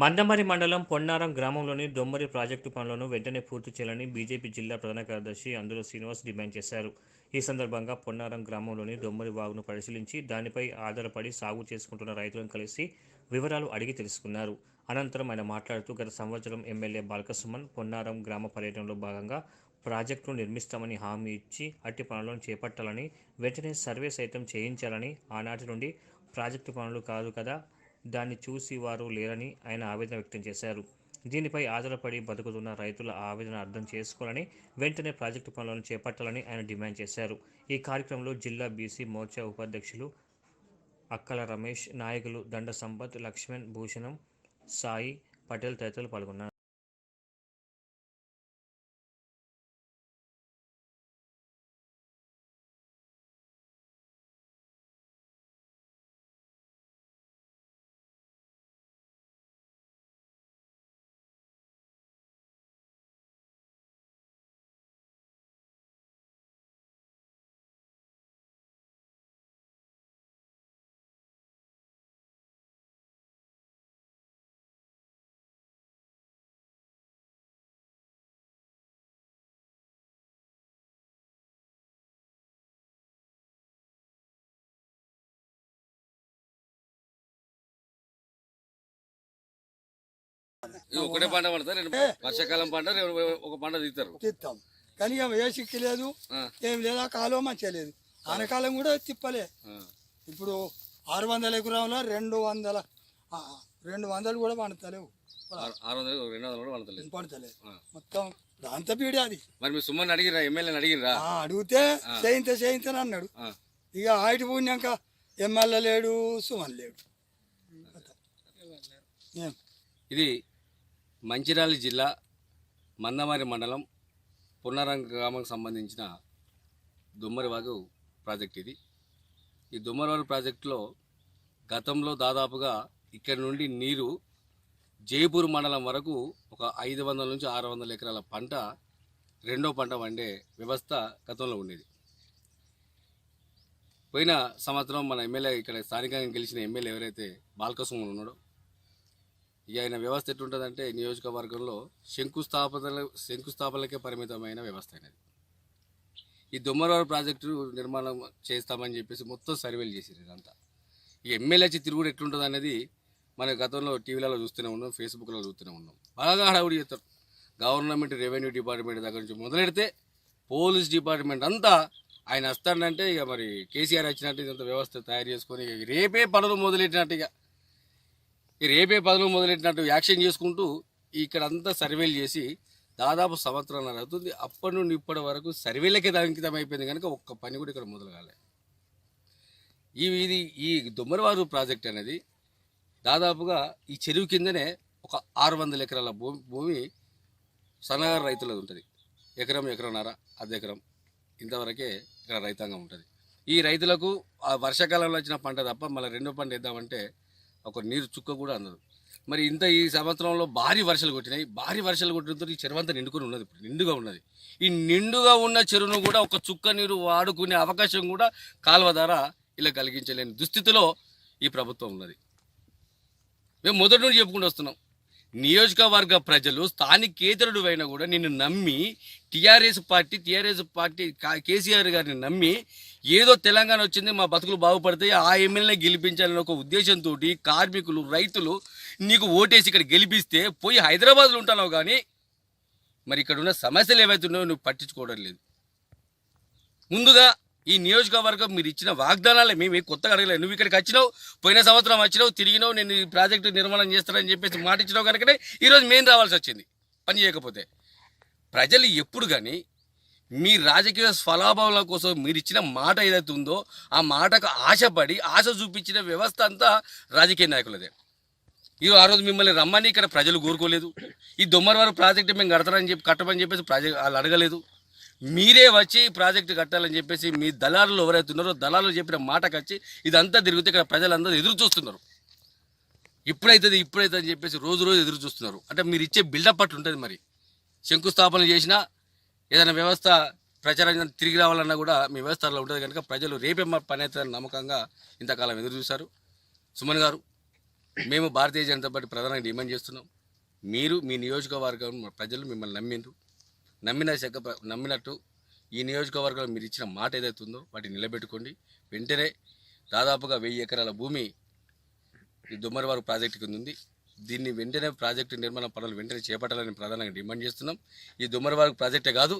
మందమరి మండలం పొన్నారం గ్రామంలోని దొమ్మరి ప్రాజెక్టు పనులను వెంటనే పూర్తి చేయాలని బీజేపీ జిల్లా ప్రధాన కార్యదర్శి అందులో శ్రీనివాస్ డిమాండ్ చేశారు. ఈ సందర్భంగా పొన్నారం గ్రామంలోని దొమ్మరి వాగును పరిశీలించి దానిపై ఆధారపడి సాగు చేసుకుంటున్న రైతులను కలిసి వివరాలు అడిగి తెలుసుకున్నారు. అనంతరం ఆయన మాట్లాడుతూ గత సంవత్సరం ఎమ్మెల్యే బాలకసుమన్ పొన్నారం గ్రామ పర్యటనలో భాగంగా ప్రాజెక్టును నిర్మిస్తామని హామీ ఇచ్చి అట్టి పనులను చేపట్టాలని వెంటనే సర్వే సైతం చేయించాలని ఆనాటి నుండి ప్రాజెక్టు పనులు కాదు కదా దాన్ని చూసి వారు లేరని ఆయన ఆవేదన వ్యక్తం చేశారు. దీనిపై ఆధారపడి బతుకుతున్న రైతుల ఆవేదన అర్థం చేసుకోవాలని వెంటనే ప్రాజెక్టు పనులను చేపట్టాలని ఆయన డిమాండ్ చేశారు. ఈ కార్యక్రమంలో జిల్లా బీసీ మోర్చా ఉపాధ్యక్షులు అక్కల రమేష్ నాయకులు దండ సంపత్ లక్ష్మణ్ భూషణం సాయి పటేల్ తదితరులు పాల్గొన్నారు. ఇది ఒకటే పంట పండుతారు రెండు వర్షాకాలం పంట ఒక పంట తీస్తారు. తిత్తాం. కానీ ఇక ఏ సిక్కి లేదు. ఏం లేదు ఆ కాలువ మంచిగా లేదు. ఆనకాలం కూడా తిప్పలే. ఇప్పుడు ఆరు వందల ఎకరంలో రెండు వందల రెండు వందలు కూడా పండుతలేవు. ఆరు- వందలు రెండు వందలు కూడా పండుతలేదు. పండుతలేదు. మొత్తం దాంతో పీడి అది. మరి మీ సుమ్మని అడిగిరా ఎమ్మెల్యేని అడిగిరా అడిగితే చేయింతే చేయించని అన్నాడు. ఇక ఆయిటి పూడినాక ఎమ్మెల్యే లేడు సుమన్ లేడు. ఏం? ఇది మంచిర్యాల జిల్లా మందమారి మండలం పునరంగ గ్రామంకి సంబంధించిన దుమ్మరివాగు ప్రాజెక్ట్ ఇది. ఈ దుమ్మరివాగు ప్రాజెక్టులో గతంలో దాదాపుగా ఇక్కడి నుండి నీరు జైపూర్ మండలం వరకు ఒక ఐదు వందల నుంచి ఆరు వందల ఎకరాల పంట రెండో పంట వండే వ్యవస్థ గతంలో ఉండేది. పోయిన సంవత్సరం మన ఎమ్మెల్యే ఇక్కడ స్థానికంగా గెలిచిన ఎమ్మెల్యే ఎవరైతే బాలకృష్ణ ఉన్నాడో ఇక ఆయన వ్యవస్థ ఎట్లుంటుందంటే నియోజకవర్గంలో శంకుస్థాపనలు శంకుస్థాపనలకే పరిమితమైన వ్యవస్థ అనేది ఈ దుమ్మరవారు ప్రాజెక్టు నిర్మాణం చేస్తామని చెప్పేసి మొత్తం సర్వేలు చేసారు ఇదంతా. ఈ ఎమ్మెల్యే వచ్చి తిరుగుడు ఎట్లుంటుంది అనేది మన గతంలో టీవీలలో చూస్తూనే ఉన్నాం ఫేస్బుక్లో చూస్తూనే ఉన్నాం. బాగా హడావుడి చేస్తారు. గవర్నమెంట్ రెవెన్యూ డిపార్ట్మెంట్ దగ్గర నుంచి మొదలెడితే పోలీస్ డిపార్ట్మెంట్ అంతా ఆయన వస్తాడంటే ఇక మరి కేసీఆర్ వచ్చినట్టు ఇదంతా వ్యవస్థ తయారు చేసుకొని రేపే పనులు మొదలెట్టినట్టు ఇక ఈ రేపే పనులు మొదలెట్టినట్టు యాక్షన్ చేసుకుంటూ ఇక్కడ అంతా సర్వేలు చేసి దాదాపు సంవత్సరం అవుతుంది. అప్పటి నుండి ఇప్పటి వరకు సర్వేలకే అంకితం అయిపోయింది కనుక ఒక్క పని కూడా ఇక్కడ మొదలు కాలే ఈ ఇది ఈ దుమ్మరవారు ప్రాజెక్ట్ అనేది దాదాపుగా ఈ చెరువు కిందనే ఒక ఆరు వందల ఎకరాల భూమి భూమి సన్నగారు రైతులది ఉంటుంది. ఎకరం ఎకరంన్నర అర్ధ ఎకరం. ఇంతవరకే ఇక్కడ రైతాంగం ఉంటుంది. ఈ రైతులకు ఆ వర్షాకాలంలో వచ్చిన పంట తప్ప మళ్ళీ రెండో పంట ఇద్దామంటే ఒక నీరు చుక్క కూడా అందదు. మరి ఇంత ఈ సంవత్సరంలో భారీ వర్షాలు కొట్టినాయి. భారీ వర్షాలు కొట్టినతో ఈ చెరువు అంతా నిండుకొని ఉన్నది ఇప్పుడు నిండుగా ఉన్నది. ఈ నిండుగా ఉన్న చెరువును కూడా ఒక చుక్క నీరు వాడుకునే అవకాశం కూడా కాలువ ద్వారా ఇలా కలిగించలేని దుస్థితిలో ఈ ప్రభుత్వం ఉన్నది. మేము మొదటి నుండి చెప్పుకుంటూ వస్తున్నాం. నియోజకవర్గ ప్రజలు స్థానికేతరుడు అయినా కూడా నిన్ను నమ్మి TRS party TRS party KCR గారిని నమ్మి ఏదో తెలంగాణ వచ్చింది మా బతుకులు బాగుపడతాయి ఆ ఎమ్మెల్యే గెలిపించాలని ఒక ఉద్దేశంతో కార్మికులు రైతులు నీకు ఓటేసి ఇక్కడ గెలిపిస్తే పోయి హైదరాబాద్లో ఉంటానో కానీ మరి ఇక్కడ ఉన్న సమస్యలు ఏవైతున్నాయో నువ్వు పట్టించుకోవడం లేదు. ముందుగా ఈ నియోజకవర్గం మీరు ఇచ్చిన వాగ్దానాలే మేము కొత్తగా అడగలేదు. నువ్వు ఇక్కడికి వచ్చినావు పోయిన సంవత్సరం వచ్చినావు తిరిగినావు నేను ఈ ప్రాజెక్టు నిర్మాణం చేస్తానని చెప్పేసి మాట ఇచ్చినావు కనుకనే ఈరోజు మేము రావాల్సి వచ్చింది పని చేయకపోతే. ప్రజలు ఎప్పుడు కానీ మీ రాజకీయ స్వలాభాల కోసం మీరు ఇచ్చిన మాట ఏదైతే ఉందో ఆ మాటకు ఆశపడి ఆశ చూపించిన వ్యవస్థ అంతా రాజకీయ నాయకులదే. ఇది ఆ రోజు మిమ్మల్ని రమ్మని ఇక్కడ ప్రజలు కోరుకోలేదు. ఈ దొమ్మరవారు ప్రాజెక్టు మేము కడతారని చెప్పి కట్టమని చెప్పేసి ప్రాజెక్ట్ వాళ్ళు అడగలేదు. మీరే వచ్చి ఈ ప్రాజెక్టు కట్టాలని చెప్పేసి మీ దళారులు ఎవరైతే ఉన్నారో దళారులు చెప్పిన మాటకు వచ్చి ఇదంతా తిరిగితే ఇక్కడ ప్రజలందరూ ఎదురు చూస్తున్నారు. ఇప్పుడైతుంది ఇప్పుడైతే అని చెప్పేసి రోజు రోజు ఎదురు చూస్తున్నారు. అంటే మీరు ఇచ్చే బిల్డప్ అట్లా ఉంటుంది మరి. శంకుస్థాపన చేసినా ఏదైనా వ్యవస్థ ప్రచారం తిరిగి రావాలన్నా కూడా మీ వ్యవస్థ అలా ఉంటుంది కనుక ప్రజలు రేపే మా పని అవుతుందని నమ్మకంగా ఇంతకాలం ఎదురు చూశారు. సుమన్ గారు మేము భారతీయ జనతా పార్టీ ప్రధానంగా డిమాండ్ చేస్తున్నాం. మీరు మీ నియోజకవర్గం ప్రజలు మిమ్మల్ని నమ్మిండ్రు. నమ్మిన శాఖ నమ్మినట్టు ఈ నియోజకవర్గంలో మీరు ఇచ్చిన మాట ఏదైతే ఉందో వాటిని నిలబెట్టుకోండి. వెంటనే దాదాపుగా వెయ్యి ఎకరాల భూమి ఈ దుమ్మరవారు ప్రాజెక్టు కింద ఉంది. దీన్ని వెంటనే ప్రాజెక్టు నిర్మాణ పనులు వెంటనే చేపట్టాలని ప్రధానంగా డిమాండ్ చేస్తున్నాం. ఈ దుమ్మరవారు ప్రాజెక్టే కాదు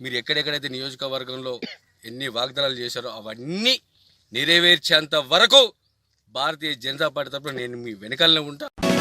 మీరు ఎక్కడెక్కడైతే నియోజకవర్గంలో ఎన్ని వాగ్దానాలు చేశారో అవన్నీ నెరవేర్చేంత వరకు భారతీయ జనతా పార్టీ తరఫున నేను మీ వెనకాలనే ఉంటాను